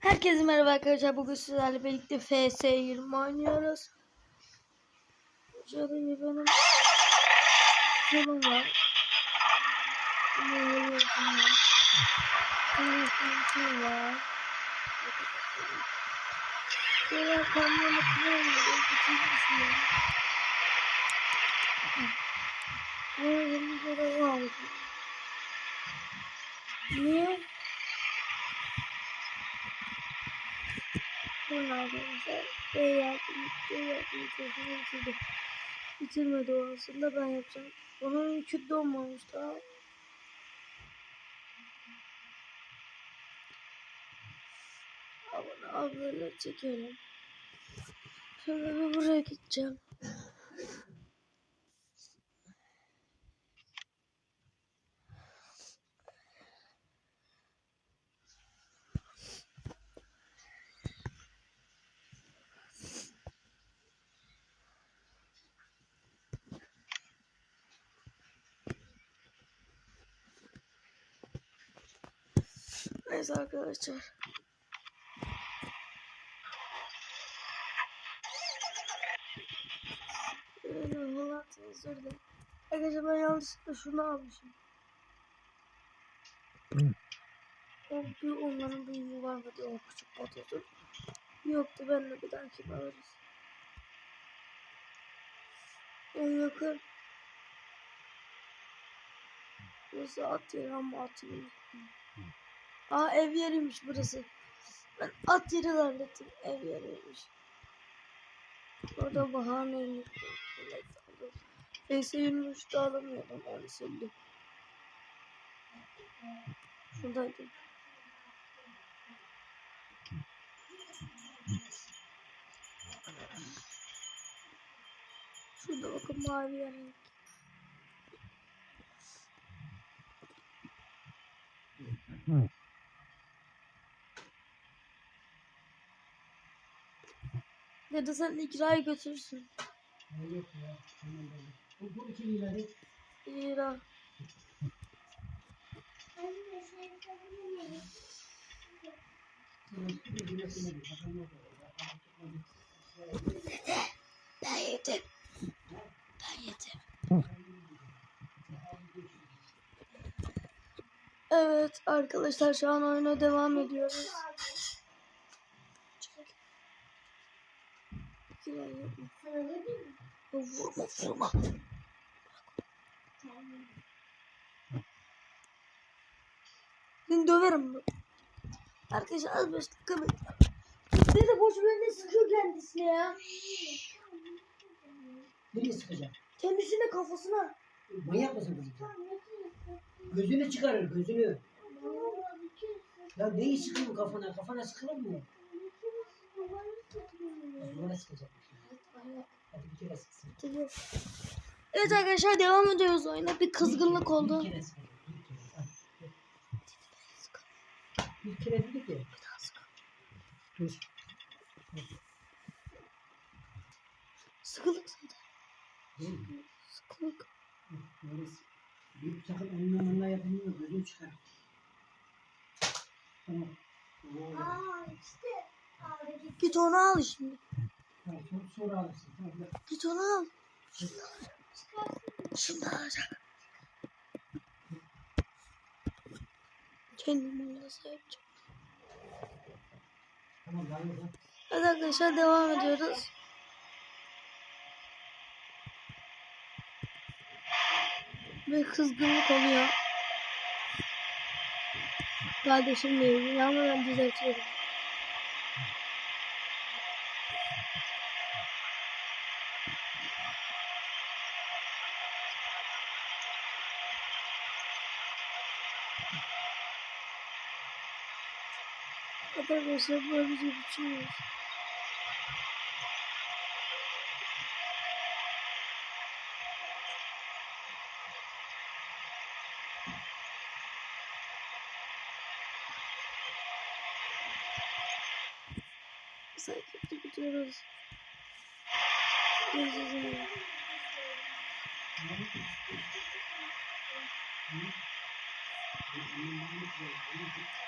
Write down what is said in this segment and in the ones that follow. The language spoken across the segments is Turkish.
Herkese merhaba arkadaşlar. Bugün sizlerle birlikte FS20 oynuyoruz. Şöyle bir benim canım var. Yürüyorum var. Şöyle kamyonu kullanıyorum. Bütün düşünüyorum. Bunu yeni görev aldım. Niye? Sonra arkadaşlar B yardım, B yardım sesini bitirdi. Bitirmedi o aslında ben yapacağım. Onun yükü donmamış daha. Abone ablaları çekelim. Bir buraya gideceğim. Neyse arkadaşlar. Özür dilerim. Arkadaşlar ben yanlışlıkla şunu almışım. O bir onların büyüğü var mı diye o küçük patates. Yoktu ben de bir dahaki alırız. En yakın. Burası at yeri ama at yeri. Aa ev yeriymiş burası. Ben at yeri zannettim. Ev yeriymiş. Orada bahaneymiş. Neyse 23'te alamıyordum. Onu sildim. Şuradaydı. Şurada bakın mavi renk. Dede sen ikrayı götürürsün. Evet ya. Tamam böyle. Bu, bu iki lirayı İra. Ben yedim. Ben yedim. Evet arkadaşlar şu an oyuna devam ediyoruz. Vurma vurma. Seni döverim bak. Arkadaşlar az beş dakika bekle. Dede boş verine sıkıyor kendisine ya. Nereye sıkacak? Kendisine kafasına. Manyak mısın kızım? Gözünü çıkarır gözünü. Ya neyi sıkıyorsun kafana? Kafana sıkılır mı? Duvara sıkacak. Evet arkadaşlar devam ediyoruz oyuna. Bir kızgınlık oldu. Bir kere. Dur. Sıkılık zaten. Sıkılık. Bir sakın onunla onunla yapılmıyor. Gözünü çıkar. Tamam. Oo. Git onu al şimdi. Alırsın. Tamam, bırak. Git al. Şimdi alacak. Kendim ona sahip çık. Tamam, Evet arkadaşlar devam ediyoruz. Ve kızgınlık oluyor. Kardeşim değil ama ben düzeltiyorum. Arkadaşlar böylece bitiriyoruz. Sanki gidiyoruz. Gözümüzü. Aşağıda Tamam.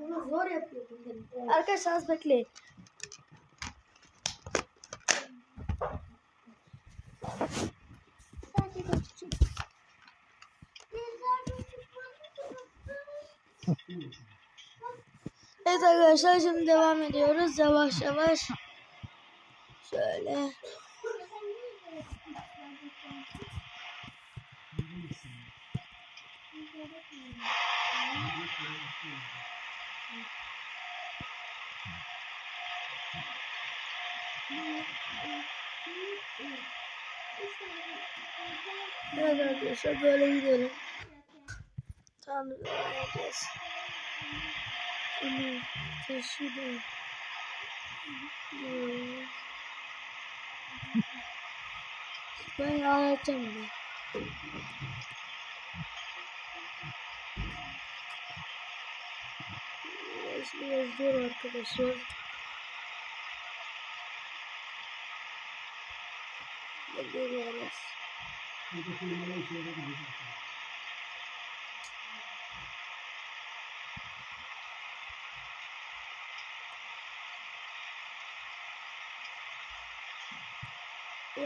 bunu zor yapıyordum dedim. Arkadaşlar az bekleyin. Sadece küçük. Bizler de çıkmadı. Evet arkadaşlar şimdi devam ediyoruz. Yavaş yavaş. Şöyle. Evet arkadaşlar böyle gidelim. Tamam. Bunu taşıdım. Böyle. Ben anlatacağım bunu. Biraz, biraz zor arkadaşlar. Görüyoruz.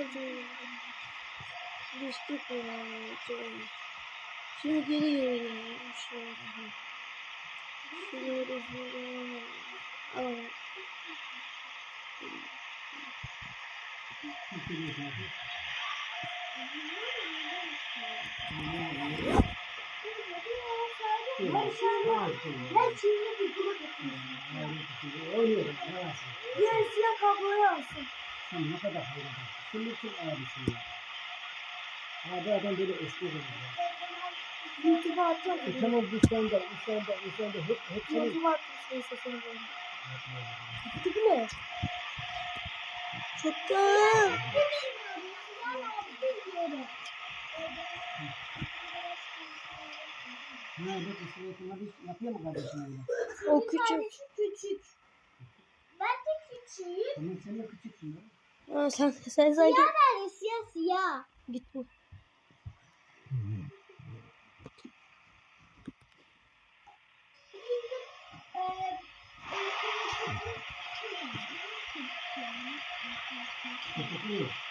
Orada düştük ya. Şimdi geri geliyorum. Şöyle şöyle. Aa, Her şeyini bir kula Oynuyorum. Ne yapsın? Diğer siyah kabloyu alsın. Sen ne kadar hayran. Şimdi kim abisin ya? Abi adam böyle eski olur. YouTube'a atacağım. E tamam sende, bu sende. Hep, hep senin. YouTube'a atmışsın sesini böyle. Gitti bile. Bak üstüne klimalı yapıyor mu kardeşin öyle? O küçük. Küçük. Ben de küçüğüm. Tamam sen de küçüksün ya. Aa, sen sen sanki Siyah nerede? Siyah siyah. git bu.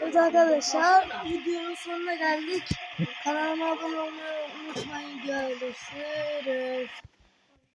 Evet arkadaşlar videonun sonuna geldik. Kanalıma abone olmayı unutmayın. Görüşürüz.